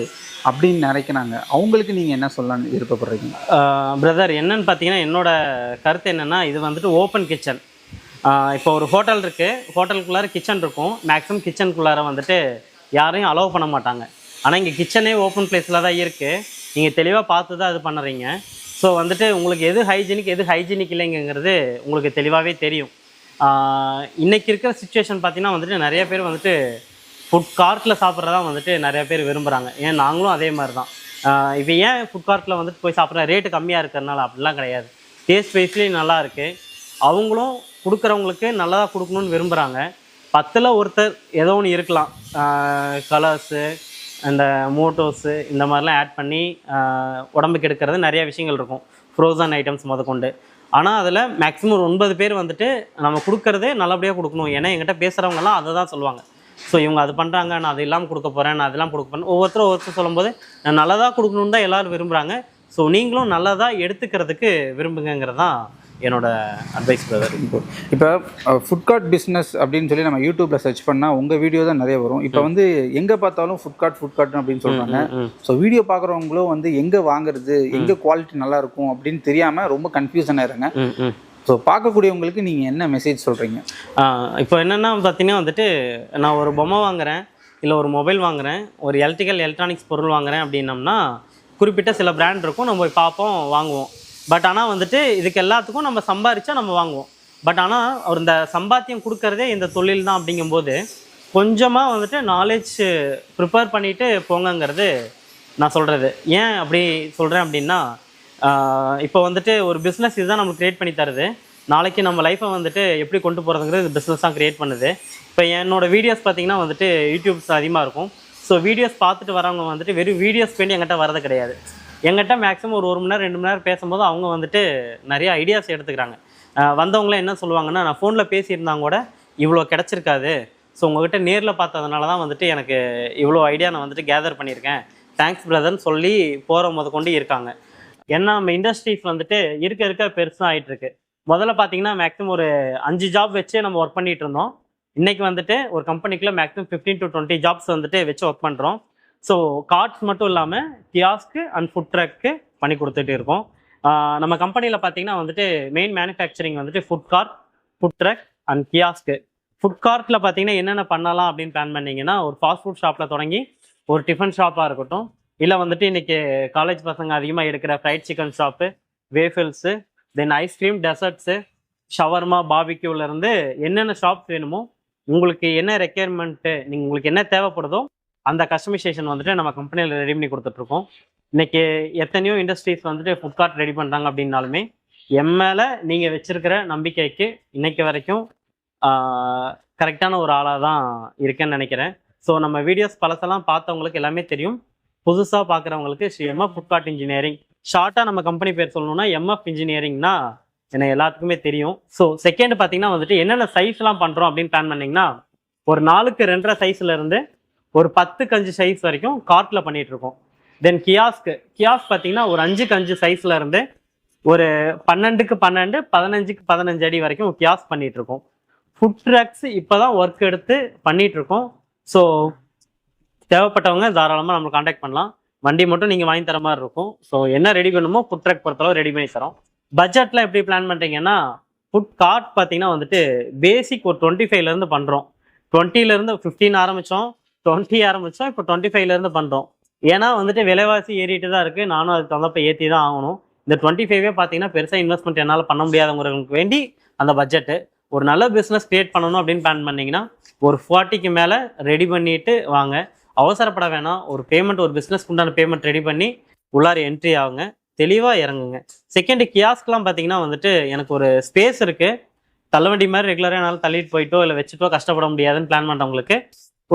அப்படின்னு நினைக்கிறாங்க. அவங்களுக்கு நீங்கள் என்ன சொல்லலாம்னு விருப்பப்படுறீங்க? பிரதர் என்னன்னு பார்த்தீங்கன்னா என்னோட கருத்து என்னன்னா இது வந்துட்டு ஓப்பன் கிச்சன் இப்போ ஒரு ஹோட்டல் இருக்குது ஹோட்டலுக்குள்ளார கிச்சன் இருக்கும். மேக்ஸிமம் கிச்சனுக்குள்ளார வந்துட்டு யாரையும் அலோவ் பண்ண மாட்டாங்க. ஆனால் இங்கே கிச்சனே ஓப்பன் பிளேஸில் தான் இருக்குது நீங்கள் தெளிவாக பார்த்து தான் இது பண்ணுறீங்க. ஸோ வந்துட்டு உங்களுக்கு எது ஹைஜீனிக் எது ஹைஜீனிக் இல்லைங்கிறது உங்களுக்கு தெளிவாகவே தெரியும். இன்றைக்கி இருக்கிற சுச்சுவேஷன் பார்த்தீங்கன்னா வந்துட்டு நிறைய பேர் வந்துட்டு ஃபுட் கார்ட்டில் சாப்பிட்றதா வந்துட்டு நிறைய பேர் விரும்புகிறாங்க ஏன் நாங்களும் அதே மாதிரி தான் இப்போ ஏன் ஃபுட் கார்ட்டில் வந்துட்டு போய் சாப்பிட்ற? ரேட்டு கம்மியாக இருக்கிறதுனால அப்படிலாம் கிடையாது. டேஸ்ட் வைஸ்லேயும் நல்லா இருக்குது அவங்களும் கொடுக்குறவங்களுக்கு நல்லதாக கொடுக்கணும்னு விரும்புகிறாங்க பத்தில் ஒருத்தர் ஏதோ ஒன்று இருக்கலாம். கலர்ஸு அந்த மோட்டோஸு இந்த மாதிரிலாம் ஆட் பண்ணி உடம்புக்கு எடுக்கிறது நிறையா விஷயங்கள் இருக்கும். ஃப்ரோசன் ஐட்டம்ஸ் முதற்கொண்டு. ஆனால் அதில் மேக்ஸிமம் ஒரு ஒன்பது பேர் வந்துட்டு நம்ம கொடுக்கறதே நல்லபடியாக கொடுக்கணும். ஏன்னா எங்கிட்ட பேசுகிறவங்கலாம் அதை தான் சொல்லுவாங்க. ஸோ இவங்க அது பண்ணுறாங்க நான் அது இல்லாமல் கொடுக்க போகிறேன் நான் அதெல்லாம் கொடுக்க போகிறேன் ஒவ்வொருத்தரும் ஒவ்வொருத்தர் சொல்லும்போது நான் நல்லதாக கொடுக்கணுன்னு தான் எல்லோரும் விரும்புகிறாங்க ஸோ நீங்களும் நல்லதாக எடுத்துக்கிறதுக்கு விரும்புங்கிறது தான் என்னோட அட்வைஸ் பிரதர் இப்போ ஃபுட் கார்ட் பிஸ்னஸ் அப்படின்னு சொல்லி நம்ம யூடியூப்ல சர்ச் பண்ணால் உங்கள் வீடியோ தான் நிறைய வரும். இப்போ வந்து எங்கே பார்த்தாலும் ஃபுட் கார்ட் ஃபுட் கார்ட் அப்படின்னு சொல்கிறாங்க ஸோ வீடியோ பார்க்குறவங்களும் வந்து எங்கே வாங்குறது எங்கே குவாலிட்டி நல்லா இருக்கும் அப்படின்னு தெரியாமல் ரொம்ப கன்ஃபியூஷன் ஆயிருங்க ஸோ பார்க்கக்கூடியவங்களுக்கு நீங்கள் என்ன மெசேஜ் சொல்கிறீங்க இப்போ என்னென்னா பார்த்தீங்கன்னா வந்துட்டு நான் ஒரு பொம்மை வாங்குறேன் இல்லை ஒரு மொபைல் வாங்குறேன் ஒரு எலக்ட்ரிக்கல் எலக்ட்ரானிக்ஸ் பொருள் வாங்குறேன் அப்படின்னம்னா குறிப்பிட்ட சில பிராண்ட் இருக்கும். நம்ம போய் பார்ப்போம் வாங்குவோம். பட் ஆனால் வந்துட்டு இதுக்கு எல்லாத்துக்கும் நம்ம சம்பாரிச்சா நம்ம வாங்குவோம். பட் ஆனால் அவர் இந்த சம்பாத்தியம் கொடுக்கறதே இந்த தொழில் தான் அப்படிங்கும்போது கொஞ்சமாக வந்துட்டு நாலேஜ் ப்ரிப்பேர் பண்ணிவிட்டு போங்கங்கிறது நான் சொல்கிறது ஏன் அப்படி சொல்கிறேன் அப்படின்னா இப்போ வந்துட்டு ஒரு பிஸ்னஸ் இதுதான் நம்மளுக்கு க்ரியேட் பண்ணி தருது. நாளைக்கு நம்ம லைஃப்பை வந்துட்டு எப்படி கொண்டு போகிறதுங்கிறது பிஸ்னஸ் தான் க்ரியேட் பண்ணுது. இப்போ என்னோடய வீடியோஸ் பார்த்தீங்கன்னா வந்துட்டு யூடியூப்ஸ் அதிகமாக இருக்கும். ஸோ வீடியோஸ் பார்த்துட்டு வரவங்க வந்துட்டு வெறும் வீடியோஸ் வேண்டி எங்கிட்ட வரது கிடையாது. எங்கிட்ட மேக்ஸிமம் ஒரு ஒரு மணி நேரம் ரெண்டு மணி நேரம் பேசும்போது அவங்க வந்துட்டு நிறைய ஐடியாஸ் எடுத்துக்கிறாங்க. வந்தவங்களாம் என்ன சொல்லுவாங்கன்னா நான் ஃபோனில் பேசியிருந்தாங்க கூட இவ்வளோ கிடச்சிருக்காது. ஸோ உங்ககிட்ட நேரில் பார்த்ததுனால தான் வந்துட்டு எனக்கு இவ்வளோ ஐடியா நான் வந்துட்டு கேதர் பண்ணியிருக்கேன். தேங்க்ஸ் பிரதர்னு சொல்லி போகிற முத கொண்டு இருக்காங்க. ஏன்னா நம்ம இண்டஸ்ட்ரீஸ் வந்துட்டு இருக்க இருக்க பெருசாக ஆயிட்டு இருக்கு முதல்ல பார்த்தீங்கன்னா மேக்ஸிமம் ஒரு அஞ்சு ஜாப் வச்சே நம்ம ஒர்க் பண்ணிட்டு இருந்தோம். இன்னைக்கு வந்துட்டு ஒரு கம்பெனிக்குள்ள maximum fifteen to twenty jobs வந்துட்டு வச்சு ஒர்க் பண்ணுறோம் ஸோ கார்ட்ஸ் மட்டும் இல்லாமல் கியாஸ்க்கு அண்ட் ஃபுட் ட்ரக்கு பண்ணி கொடுத்துட்டு இருக்கோம். நம்ம கம்பெனியில் பார்த்தீங்கன்னா வந்துட்டு மெயின் மேனுஃபேக்சரிங் வந்துட்டு food cart food truck and kiosk food கார்ட்டில் பார்த்தீங்கன்னா என்னென்ன பண்ணலாம் அப்படின்னு பிளான் பண்ணிங்கன்னா ஒரு ஃபாஸ்ட் ஃபுட் ஷாப்பில் தொடங்கி ஒரு டிஃபன் ஷாப்பாக இருக்கட்டும் இல்லை வந்துட்டு இன்றைக்கி காலேஜ் பசங்க அதிகமாக எடுக்கிற fried chicken shop waffles then ice cream desserts shawarma பாபிக்யூலேருந்து என்னென்ன ஷாப்ஸ் வேணுமோ உங்களுக்கு என்ன ரெக்யர்மெண்ட்டு நீங்கள் உங்களுக்கு என்ன தேவைப்படுதோ அந்த கஸ்டமைசேஷன் வந்துட்டு நம்ம கம்பெனியில் ரெடி பண்ணி கொடுத்துட்ருக்கோம். இன்னைக்கு எத்தனையோ இண்டஸ்ட்ரீஸ் வந்துட்டு ஃபுட்கார்ட் ரெடி பண்ணுறாங்க அப்படின்னாலுமே என் மேலே நீங்கள் வச்சிருக்கிற நம்பிக்கைக்கு இன்னைக்கு வரைக்கும் கரெக்டான ஒரு ஆளாக தான் இருக்கேன்னு நினைக்கிறேன். ஸோ நம்ம வீடியோஸ் பழசெல்லாம் பார்த்தவங்களுக்கு எல்லாமே தெரியும். புதுசாக பார்க்குறவங்களுக்கு ஸ்ரீ எம்எஃப் ஃபுட்கார்ட் இன்ஜினியரிங் ஷார்ட்டாக நம்ம கம்பெனி பேர் சொல்லணும்னா எம்எஃப் இன்ஜினியரிங்னா எனக்கு எல்லாத்துக்குமே தெரியும். ஸோ செகண்ட் பார்த்தீங்கன்னா வந்துட்டு என்னென்ன சைஸ்லாம் பண்ணுறோம் அப்படின்னு பிளான் பண்ணிங்கன்னா ஒரு நாளுக்கு ரெண்டரை சைஸ்லேருந்து ஒரு பத்து கஞ்சு சைஸ் வரைக்கும் கார்ட்டில் பண்ணிட்டு இருக்கோம். தென் கியாஸ்க்கு கியாஸ்க் பார்த்தீங்கன்னா ஒரு அஞ்சுக்கு அஞ்சு சைஸ்ல இருந்து ஒரு பன்னெண்டுக்கு பன்னெண்டு பதினஞ்சுக்கு பதினஞ்சு அடி வரைக்கும் கியாஸ் பண்ணிட்டு இருக்கோம். ஃபுட் ட்ரக்ஸ் இப்போதான் ஒர்க் எடுத்து பண்ணிட்டு இருக்கோம். ஸோ தேவைப்பட்டவங்க தாராளமாக நம்ம காண்டாக்ட் பண்ணலாம். வண்டி மட்டும் நீங்கள் வாங்கி தர மாதிரி இருக்கும். ஸோ என்ன ரெடி பண்ணுமோ ஃபுட் ட்ரக் பொறுத்தளவு ரெடி பண்ணி தரோம். பட்ஜெட்டில் எப்படி பிளான் பண்ணுறீங்கன்னா ஃபுட் கார்ட் பார்த்தீங்கன்னா வந்துட்டு பேசிக் ஒரு டுவெண்ட்டி ஃபைவ்லேருந்து பண்ணுறோம் டுவெண்ட்டிலேருந்து ஃபிஃப்டீன் ஆரம்பித்தோம் டுவெண்ட்டி ஆரம்பித்தோம் இப்போ டுவெண்ட்டி ஃபைவ்லேருந்து பண்ணுறோம் ஏன்னா வந்துட்டு விலைவாசி ஏறிட்டு தான் இருக்குது நானும் அதுக்கு தகுந்தப்ப ஏற்றி தான் ஆகணும். இந்த டுவெண்ட்டி ஃபைவே பார்த்தீங்கன்னா பெருசாக இன்வெஸ்ட்மெண்ட் என்னால் பண்ண முடியாதவங்களுக்கு வேண்டி அந்த பட்ஜெட்டு ஒரு நல்ல பிஸ்னஸ் கிரியேட் பண்ணணும் அப்படின்னு பிளான் பண்ணிங்கன்னா ஒரு ஃபார்ட்டிக்கு மேலே ரெடி பண்ணிட்டு வாங்க. அவசரப்பட வேணாம். ஒரு பேமெண்ட் ஒரு பிஸ்னஸ் உண்டான பேமெண்ட் ரெடி பண்ணி உள்ளார என்ட்ரி ஆகுங்க. தெளிவாக இறங்குங்க. செகண்ட் கியாஸ்க்கெலாம் பார்த்தீங்கன்னா வந்துட்டு எனக்கு ஒரு ஸ்பேஸ் இருக்குது தள்ளுவண்டி மாதிரி ரெகுலராக என்னால் தள்ளிட்டு போயிட்டோ இல்லை வச்சுட்டோ கஷ்டப்பட முடியாதுன்னு பிளான் பண்ணுறவங்களுக்கு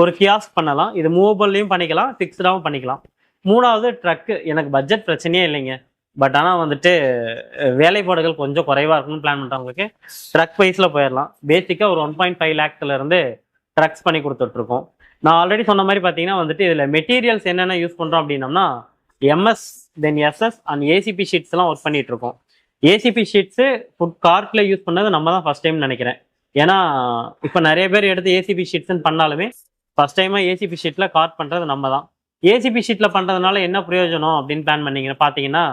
ஒரு கியாஸ்க் பண்ணலாம். இது மூவபிள்லையும் பண்ணிக்கலாம் ஃபிக்ஸ்டாகவும் பண்ணிக்கலாம். மூணாவது ட்ரக்கு எனக்கு பட்ஜெட் பிரச்சனையே இல்லைங்க. பட் ஆனால் வந்துட்டு வேலைப்பாடுகள் கொஞ்சம் குறைவாக இருக்கணும்னு பிளான் பண்ணுறவங்களுக்கு ட்ரக் வைஸில் போயிடலாம் பேசிக்காக ஒரு ஒன் பாயிண்ட் ஃபைவ் லேக்ஸ்லேருந்து ட்ரக்ஸ் பண்ணி கொடுத்துட்ருக்கோம் நான் ஆல்ரெடி சொன்ன மாதிரி பார்த்தீங்கன்னா வந்துட்டு இதில் மெட்டீரியல்ஸ் என்னென்ன யூஸ் பண்ணுறோம் அப்படின்னம்னா MS then SS and ACP ஷீட்ஸ்லாம் work பண்ணிகிட்ருக்கோம் ஏசிபி ஷீட்ஸு ஃபுட் கார்ட்டில் யூஸ் பண்ணது நம்ம தான் ஃபஸ்ட் டைம் நினைக்கிறேன். ஏன்னா இப்போ நிறைய பேர் எடுத்து ஏசிபி ஷீட்ஸ்ன்னு பண்ணாலுமே ஃபஸ்ட் டைமாக ஏசிபி ஷீட்டில் கார்ட் பண்ணுறது நம்ம தான் ஏசிபி ஷீட்டில் பண்ணுறதுனால என்ன பிரயோஜனம் அப்படின்னு பிளான் பண்ணீங்கன்னா பார்த்தீங்கன்னா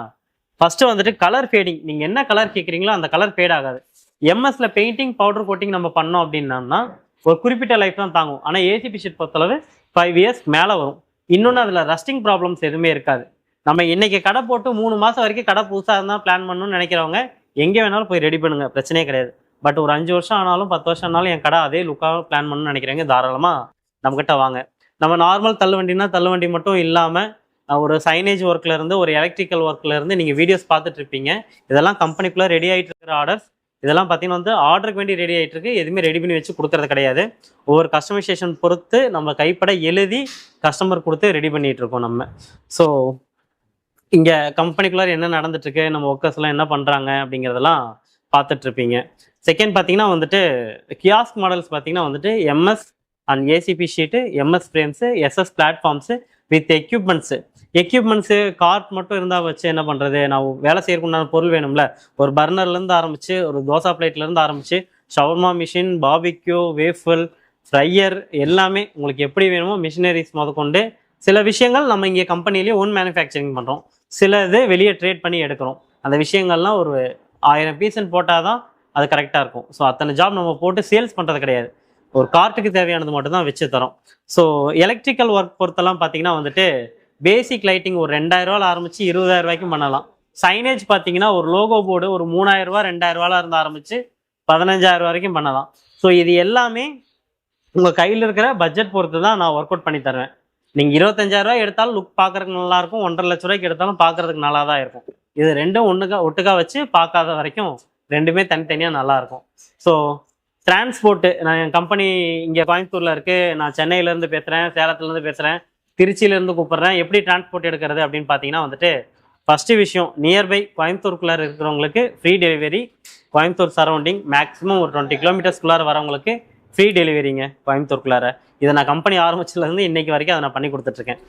ஃபஸ்ட்டு வந்துட்டு கலர் ஃபேடிங் நீங்கள் என்ன கலர் கேட்குறீங்களோ அந்த கலர் ஃபேட் ஆகாது. எம்எஸ்ல பெயிண்டிங் பவுடர் கோட்டிங் நம்ம பண்ணோம் அப்படின்னா ஒரு குறிப்பிட்ட லைஃப் தான் தாங்கும். ஆனால் ஏசிபி ஷீட் பொறுத்தளவு ஃபைவ் இயர்ஸ் மேலே வரும். இன்னொன்று அதில் ரஸ்டிங் ப்ராப்ளம்ஸ் எதுவுமே இருக்காது. நம்ம இன்னைக்கு கடை போட்டு மூணு மாதம் வரைக்கும் கடை புதுசாக இருந்தால் பிளான் பண்ணணும்னு நினைக்கிறவங்க எங்கே வேணாலும் போய் ரெடி பண்ணுங்க. பிரச்சனையே கிடையாது. பட் ஒரு அஞ்சு வருஷம் ஆனாலும் பத்து வருஷம் ஆனாலும் என் கடை அதே லுக்காக பிளான் பண்ணணும்னு நினைக்கிறவங்க தாராளமாக நம்மக்கிட்ட வாங்க. நம்ம நார்மல் தள்ளுவண்டினா தள்ளுவண்டி மட்டும் இல்லாமல் ஒரு சைனேஜ் ஒர்க்கில் இருந்து ஒரு எலக்ட்ரிக்கல் ஒர்க்கில் இருந்து நீங்கள் வீடியோஸ் பார்த்துட்டு இருப்பீங்க. இதெல்லாம் கம்பெனிக்குள்ளே ரெடி ஆகிட்டு இருக்கிற ஆர்டர்ஸ் இதெல்லாம் பார்த்தீங்கன்னா வந்து ஆர்டருக்கு வேண்டி ரெடி ஆகிட்டு இருக்கு. எதுவுமே ரெடி பண்ணி வச்சு கொடுக்கறது கிடையாது. ஒவ்வொரு கஸ்டமைசேஷன் பொறுத்து நம்ம கைப்பட எழுதி கஸ்டமர் கொடுத்து ரெடி பண்ணிகிட்டு இருக்கோம் நம்ம. ஸோ இங்கே கம்பெனிக்குள்ளார் என்ன நடந்துட்டுருக்கு நம்ம ஒர்க்கர்ஸ்லாம் என்ன பண்ணுறாங்க அப்படிங்கிறதெல்லாம் பார்த்துட்ருப்பீங்க செகண்ட் பார்த்தீங்கன்னா வந்துட்டு கியாஸ்க் மாடல்ஸ் பார்த்தீங்கன்னா வந்துட்டு MS and ACP sheet MS frames SS platforms with equipments equipments cart மட்டும் இருந்தால் வச்சு என்ன பண்ணுறது நான் வேலை செய்யறதுக்குண்டான பொருள் வேணும்ல. ஒரு பர்னர்லேருந்து ஆரம்பித்து ஒரு தோசா பிளேட்லேருந்து ஆரம்பித்து shawarma machine barbecue waffle fryer எல்லாமே உங்களுக்கு எப்படி வேணுமோ மிஷினரிஸ் முதற்கொண்டு சில விஷயங்கள் நம்ம இங்கே கம்பெனிலேயே ஓன் மேனுஃபேக்சரிங் பண்ணுறோம் சில இது வெளியே ட்ரேட் பண்ணி எடுக்கிறோம். அந்த விஷயங்கள்லாம் ஒரு ஆயிரம் பீசன் போட்டால் தான் அது கரெக்டாக இருக்கும். ஸோ அத்தனை ஜாப் நம்ம போட்டு சேல்ஸ் பண்ணுறது கிடையாது. ஒரு கார்ட்டுக்கு தேவையானது மட்டும் தான் வச்சு தரோம். ஸோ எலக்ட்ரிக்கல் ஒர்க் பொறுத்தெல்லாம் பார்த்தீங்கன்னா வந்துட்டு பேசிக் லைட்டிங் ஒரு ரெண்டாயிரம் ஆரம்பித்து இருபதாயிரம் ரூபாய்க்கும் பண்ணலாம். சைனேஜ் பார்த்தீங்கன்னா ஒரு லோகோ போர்டு ஒரு மூணாயிரம் ரூபா இருந்து ஆரம்பித்து பதினஞ்சாயிரம் வரைக்கும் பண்ணலாம். ஸோ இது எல்லாமே உங்கள் கையில் இருக்கிற பட்ஜெட் பொறுத்து தான் நான் ஒர்க் அவுட் பண்ணி தருவேன். நீங்கள் இருபத்தஞ்சாயிரரூவா ரூபாய் எடுத்தாலும் லுக் பார்க்கறதுக்கு நல்லா இருக்கும். ஒன்றரை லட்ச ரூபாய்க்கு எடுத்தாலும் பார்க்கறதுக்கு நல்லா தான் இருக்கும். இது ரெண்டும் ஒன்றுக்கா ஒட்டுக்கா வச்சு பார்க்காத வரைக்கும் ரெண்டுமே தனித்தனியாக நல்லாயிருக்கும் ஸோ டிரான்ஸ்போர்ட்டு நான் என் கம்பெனி இங்கே கோயம்புத்தூரில் இருக்குது நான் சென்னையிலேருந்து பேசுகிறேன் சேலத்துலேருந்து பேசுகிறேன் திருச்சியிலேருந்து கூப்பிட்றேன். எப்படி டிரான்ஸ்போர்ட் எடுக்கிறது அப்படின்னு பார்த்தீங்கன்னா வந்துட்டு ஃபஸ்ட்டு விஷயம் நியர்பை கோயம்புத்தூருக்குள்ளார இருக்கிறவங்களுக்கு free delivery Coimbatore surrounding maximum ஒரு டுவெண்ட்டி கிலோமீட்டர்ஸ்குள்ளார வரவங்களுக்கு ஃப்ரீ டெலிவரிங்க கோயம்புத்தூருக்குள்ளார. இதை நான் கம்பெனி ஆரம்பிச்சதுலேருந்து இன்னைக்கு வரைக்கும் அதை நான் பண்ணி கொடுத்துட்ருக்கேன்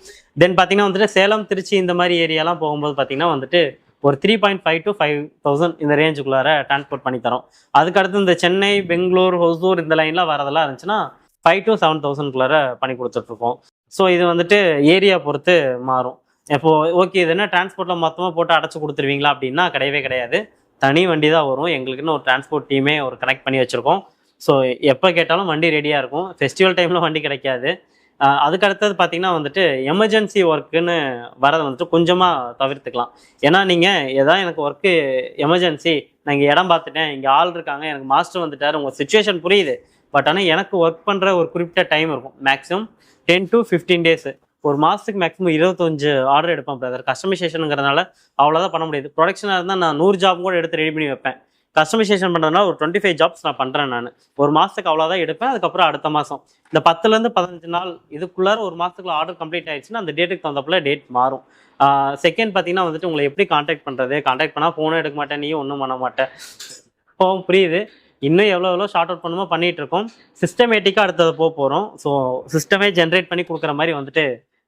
தென் பார்த்தீங்கன்னா வந்துட்டு சேலம் திருச்சி இந்த மாதிரி ஏரியாலாம் போகும்போது பார்த்தீங்கன்னா வந்துட்டு ஒரு three point five to five thousand இந்த ரேஞ்சுக்குள்ளார டிரான்ஸ்போர்ட் பண்ணி தரோம் அதுக்கடுத்து இந்த சென்னை பெங்களூர் ஹொசூர் இந்த லைன்லாம் வரதெல்லாம் இருந்துச்சுன்னா ஃபைவ் டு செவன் தௌசண்ட்குள்ளார பண்ணி கொடுத்துட்ருக்கோம் ஸோ இது வந்துட்டு ஏரியா பொறுத்து மாறும். இப்போ ஓகே இது என்ன டிரான்ஸ்போர்ட்டில் மொத்தமாக போட்டு அடைச்சி கொடுத்துருவீங்களா அப்படின்னா கிடையவே கிடையாது. தனி வண்டி தான் வரும். எங்களுக்குன்னு ஒரு டிரான்ஸ்போர்ட் டீமே ஒரு கனெக்ட் பண்ணி வச்சுருக்கோம். ஸோ எப்போ கேட்டாலும் வண்டி ரெடியாக இருக்கும். ஃபெஸ்டிவல் டைமில் வண்டி கிடைக்காது. அதுக்கு அடுத்தது பார்த்தீங்கன்னா வந்துட்டு எமர்ஜென்சி ஒர்க்குன்னு வரதை வந்துட்டு கொஞ்சமாக தவிர்த்துக்கலாம். ஏன்னா நீங்கள் ஏதாவது எனக்கு ஒர்க்கு எமர்ஜென்சி நான் இங்கே இடம் பார்த்துட்டேன் இங்கே ஆள் இருக்காங்க எனக்கு மாஸ்டர் வந்துட்டார் உங்கள் சுச்சுவேஷன் புரியுது. பட் ஆனால் எனக்கு ஒர்க் பண்ணுற ஒரு குறிப்பிட்ட டைம் இருக்கும். Maximum ten to fifteen days ஒரு மாதத்துக்கு மேக்ஸிமம் இருபத்தஞ்சு ஆர்டர் எடுப்பேன் பிரதர் கஸ்டமைசேஷனுங்கிறதுனால அவ்வளோதான் பண்ண முடியாது. ப்ரொடக்ஷனாக இருந்தால் நான் நூறு ஜாப் கூட எடுத்து ரெடி பண்ணி வைப்பேன். கஸ்டமைசேஷன் பண்ணுறதுனால ஒரு டுவெண்ட்டி ஃபைவ் ஜாப்ஸ் நான் பண்ணுறேன் நான். ஒரு மாதத்துக்கு அவ்வளோதான் எடுப்பேன் அதுக்கப்புறம் அடுத்த மாதம் இந்த பத்துலேருந்து பதினஞ்சு நாள் இதுக்குள்ளார ஒரு மாதத்துக்குள்ள ஆர்டர் கம்ப்ளீட் ஆயிடுச்சுன்னா அந்த டேட்டுக்கு தகுந்தப்பல டேட் மாறும். செகண்ட் பார்த்தீங்கன்னா வந்துட்டு உங்களை எப்படி காண்டாக்ட் பண்ணுறது காண்டாக்ட் பண்ணால் ஃபோனும் எடுக்க மாட்டேன் நீயும் ஒன்றும் பண்ண மாட்டேன். இப்போ புரியுது. இன்னும் எவ்வளோ எவ்வளோ ஷார்ட் அவுட் பண்ணுமோ பண்ணிகிட்டு இருக்கோம். சிஸ்டமேட்டிக்காக அடுத்தது போக போகிறோம் ஸோ சிஸ்டமே ஜென்ரேட் பண்ணி கொடுக்குற மாதிரி வந்துட்டு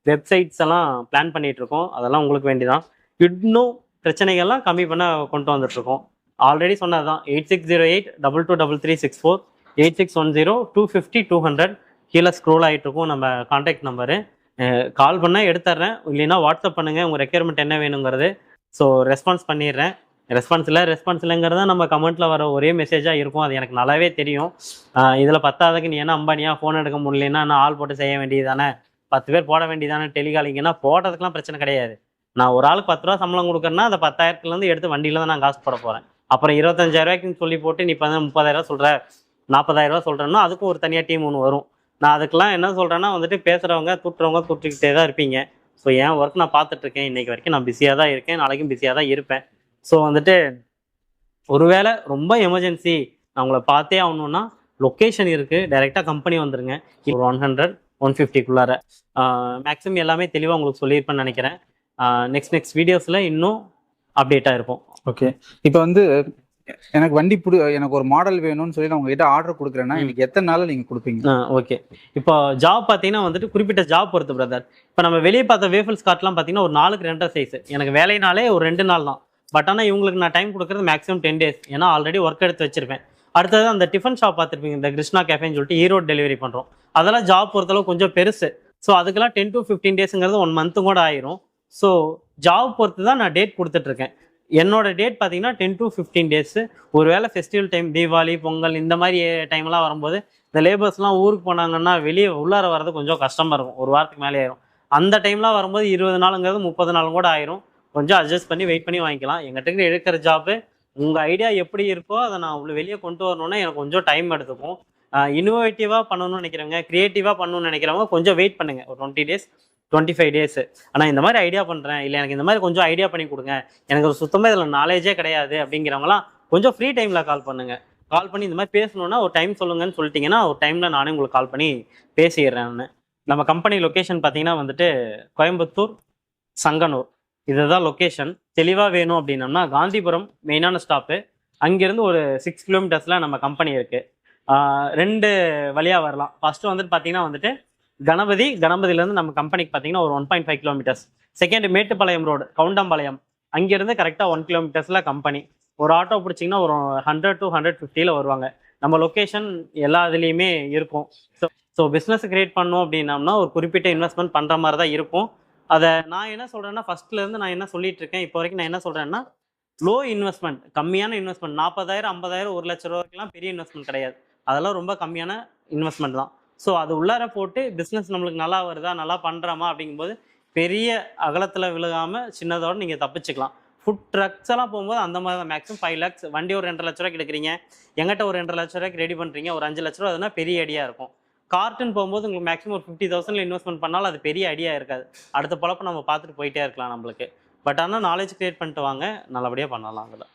வெப்சைட்ஸ் எல்லாம் பிளான் பண்ணிகிட்டு இருக்கோம். அதெல்லாம் உங்களுக்கு வேண்டிதான். இன்னும் பிரச்சனைகள்லாம் கம்மி பண்ண கொண்டு வந்துட்டுருக்கோம் ஆல்ரெடி சொன்னது தான் eight six zero eight double two double three six four eight six one zero two fifty two hundred கீழே ஸ்க்ரோல் ஆகிட்டு இருக்கும் நம்ம காண்டாக்ட் நம்பரு கால் பண்ணால் எடுத்துட்றேன் இல்லைன்னா வாட்ஸ்அப் பண்ணுங்கள் உங்கள் ரெக்யர்மெண்ட் என்ன வேணுங்கிறது. ஸோ ரெஸ்பான்ஸ் பண்ணிடுறேன் ரெஸ்பான்ஸ் இல்லை ரெஸ்பான்ஸ் இல்லைங்கிறது நம்ம கமெண்ட்டில் வர ஒரே மெசேஜாக இருக்கும். அது எனக்கு நல்லாவே தெரியும். இதில் பத்தாவதுக்கு நீ என்ன அம்பானியா ஃபோன் எடுக்க முடியலன்னா நான் ஆள் போட்டு செய்ய வேண்டியது தானே பத்து பேர் போட வேண்டியதானே டெலிகாலிங்கன்னா போடுறதுக்குலாம் பிரச்சனை கிடையாது. நான் ஒரு ஆளுக்கு பத்து ரூபா சம்பளம் கொடுக்குறேன்னா அந்த பத்தாயிரத்துலேருந்து எடுத்து வண்டியில் தான் நான் காசு போட போகிறேன் அப்புறம் இருபத்தஞ்சாயிரம் ரூபாய்க்குன்னு சொல்லி போட்டு நீ இப்போ வந்து முப்பதாயிரம் சொல்கிற நாற்பதாயிரம் ரூபா சொல்கிறேன்னா அதுக்கும் ஒரு தனியாக டீம் ஒன்று வரும். நான் அதுக்கெல்லாம் என்ன சொல்கிறேன்னா வந்துட்டு பேசுகிறவங்க தூட்டுறவங்க தூட்டிக்கிட்டே தான் இருப்பீங்க. ஸோ என் ஒர்க் நான் பார்த்துட்ருக்கேன் இன்றைக்கி வரைக்கும் நான் பிஸியாக தான் இருக்கேன். நாளைக்கும் பிஸியாக தான் இருப்பேன். ஸோ வந்துட்டு ஒருவேளை ரொம்ப எமர்ஜென்சி நான் உங்களை பார்த்தே ஆகணும்னா லொக்கேஷன் இருக்குது டைரெக்டாக கம்பெனி வந்துருங்க. ஒரு ஒன் ஹண்ட்ரட் ஒன் ஃபிஃப்டிக்குள்ளார மேக்ஸிமம் எல்லாமே தெளிவாக உங்களுக்கு சொல்லியிருப்பேன்னு நினைக்கிறேன். நெக்ஸ்ட் நெக்ஸ்ட் வீடியோஸில் இன்னும் அப்டேட்டாக இருக்கும். ஓகே இப்போ வந்து எனக்கு வண்டி புடி எனக்கு ஒரு மாடல் வேணும்னு சொல்லி நான் உங்ககிட்ட ஆர்டர் கொடுக்குறேன்னா எனக்கு எத்தனை நாள்ல நீங்க கொடுப்பீங்க? ஓகே இப்போ ஜாப் பார்த்தீங்கன்னா வந்துட்டு குறிப்பிட்ட ஜாப் பொறுத்து பிரதர் இப்போ நம்ம வெளியே பார்த்த வேஃபல்ஸ் கார்ட்லாம் பார்த்தீங்கன்னா ஒரு நாளுக்கு ரெண்டரை சைஸ் எனக்கு வேலைனாலே ஒரு ரெண்டு நாள் தான். பட் ஆனால் இவங்களுக்கு நான் டைம் கொடுக்குறது மேக்ஸிமம் டென் டேஸ் ஏன்னா ஆல்ரெடி ஒர்க் எடுத்து வச்சிருப்பேன். அடுத்தது அந்த டிஃபன் ஷாப் பார்த்துருப்பீங்க இந்த கிருஷ்ணா கேஃபேன்னு சொல்லிட்டு ஈரோடு டெலிவரி பண்ணுறோம் அதெல்லாம் ஜாப் பொறுத்தளவு கொஞ்சம் பெருசு. ஸோ அதுக்கெல்லாம் டென் டு ஃபிஃப்டீன் டேஸுங்கிறது ஒன் மந்த்து கூட ஆயிரும். ஸோ ஜாப் பொறுத்து தான் நான் டேட் கொடுத்துட்ருக்கேன் என்னோட டேட் பார்த்தீங்கன்னா டென் டு ஃபிஃப்டீன் டேஸு ஒருவேளை ஃபெஸ்டிவல் டைம் தீபாவளி பொங்கல் இந்த மாதிரி டைம்லாம் வரும்போது இந்த லேபர்ஸ்லாம் ஊருக்கு போனாங்கன்னா வெளியே உள்ளார வர்றது கொஞ்சம் கஷ்டமாக இருக்கும். ஒரு வாரத்துக்கு மேலே ஆயிரும். அந்த டைம்லாம் வரும்போது இருபது நாளுங்கிறது முப்பது நாளும் கூட ஆயிரும். கொஞ்சம் அட்ஜஸ்ட் பண்ணி வெயிட் பண்ணி வாங்கிக்கலாம். எங்கிட்ட எடுக்கிற ஜாப்பு உங்கள் ஐடியா எப்படி இருக்கோ அதை நான் அவ்வளோ வெளியே கொண்டு வரணும்னா எனக்கு கொஞ்சம் டைம் எடுத்துக்கும். இன்னோவேட்டிவாக பண்ணணும்னு நினைக்கிறவங்க க்ரியேட்டிவாக பண்ணணும்னு நினைக்கிறவங்க கொஞ்சம் வெயிட் பண்ணுங்கள் ஒரு twenty days twenty five days ஆனால் இந்த மாதிரி ஐடியா பண்ணுறேன் இல்லை எனக்கு இந்த மாதிரி கொஞ்சம் ஐடியா பண்ணி கொடுங்க. எனக்கு ஒரு சுத்தமாக இதில் நாலேஜே கிடையாது அப்படிங்கிறவங்களாம் கொஞ்சம் ஃப்ரீ டைமில் கால் பண்ணுங்கள் கால் பண்ணி இந்த மாதிரி பேசணுன்னா ஒரு டைம் சொல்லுங்கன்னு சொல்லிட்டீங்கன்னா ஒரு டைமில் நானே உங்களுக்கு கால் பண்ணி பேசிடுறேன் நான். நம்ம கம்பெனி லொக்கேஷன் பார்த்தீங்கன்னா வந்துட்டு கோயம்புத்தூர் சங்கனூர். இதுதான் லொக்கேஷன் தெளிவாக வேணும் அப்படின்னம்னா காந்திபுரம் மெயினான ஸ்டாப்பு அங்கேருந்து ஒரு சிக்ஸ் கிலோமீட்டர்ஸில் நம்ம கம்பெனி இருக்குது ரெண்டு வழியாக வரலாம். ஃபஸ்ட்டு வந்துட்டு பார்த்தீங்கன்னா வந்துட்டு கணபதி கணபதியிலேருந்து நம்ம கம்பெனிக்கு பார்த்தீங்கன்னா ஒரு one point five kilometres second Mettupalayam road Goundampalayam. அங்கேருந்து கரெக்டாக ஒன் கிலோமீட்டர்ஸில் கம்பெனி ஒரு ஆட்டோ பிடிச்சிங்கன்னா ஒரு ஹண்ட்ரட் டு ஹண்ட்ரட் ஃபிஃப்டியில் வருவாங்க. நம்ம லொக்கேஷன் எல்லா இதுலேயுமே இருக்கும். ஸோ ஸோ பிஸ்னஸ் கிரியேட் பண்ணோம் அப்படின்னம்னா ஒரு குறிப்பிட்ட இன்வெஸ்ட்மெண்ட் பண்ணுற மாதிரி தான் இருக்கும். அதை நான் என்ன சொல்கிறேன்னா ஃபஸ்ட்லேருந்து நான் என்ன சொல்லிட்டு இருக்கேன் இப்போ வரைக்கும் நான் என்ன சொல்கிறேன்னா லோ இன்வெஸ்ட்மெண்ட் கம்மியான இன்வெஸ்ட்மெண்ட் நாற்பதாயிரம் ஐம்பதாயிரம் ஒரு லட்ச ரூபாய்க்குலாம் பெரிய இன்வெஸ்ட்மெண்ட் கிடையாது. அதெல்லாம் ரொம்ப கம்மியான இன்வெஸ்ட்மெண்ட் தான். ஸோ அது உள்ளார போட்டு பிஸ்னஸ் நம்மளுக்கு நல்லா வருதா நல்லா பண்ணுறோமா அப்படிங்கும்போது பெரிய அகலத்தில் விழுகாமல் சின்னதோட நீங்கள் தப்பிச்சுக்கலாம். ஃபுட் ட்ரக்ஸ் எல்லாம் போகும்போது அந்த மாதிரி தான் மேக்ஸிமம் ஃபைவ் லேக்ஸ் வண்டி ஒரு ரெண்டரை லட்ச ரூபாய்க்கு எடுக்கிறீங்க. எங்கிட்ட ஒரு ரெண்டரை லட்ச ரூபாய்க்கு ரெடி பண்ணுறீங்க ஒரு அஞ்சு லட்ச ரூபா அதுனா பெரிய ஐடியா இருக்கும். கார்ட்டுன்னு போகும்போது உங்களுக்கு மேக்ஸிமம் ஒரு ஃபிஃப்டி தௌசண்ட்ல இன்வெஸ்ட்மெண்ட் பண்ணாலும் அது பெரிய ஐடியா இருக்காது. அடுத்த பொழப்ப நம்ம பார்த்துட்டு போயிட்டே இருக்கலாம் நம்மளுக்கு. பட் ஆனால் நாலேஜ் கிரியேட் பண்ணிட்டு வாங்க. நல்லபடியாக பண்ணலாம் அதில்.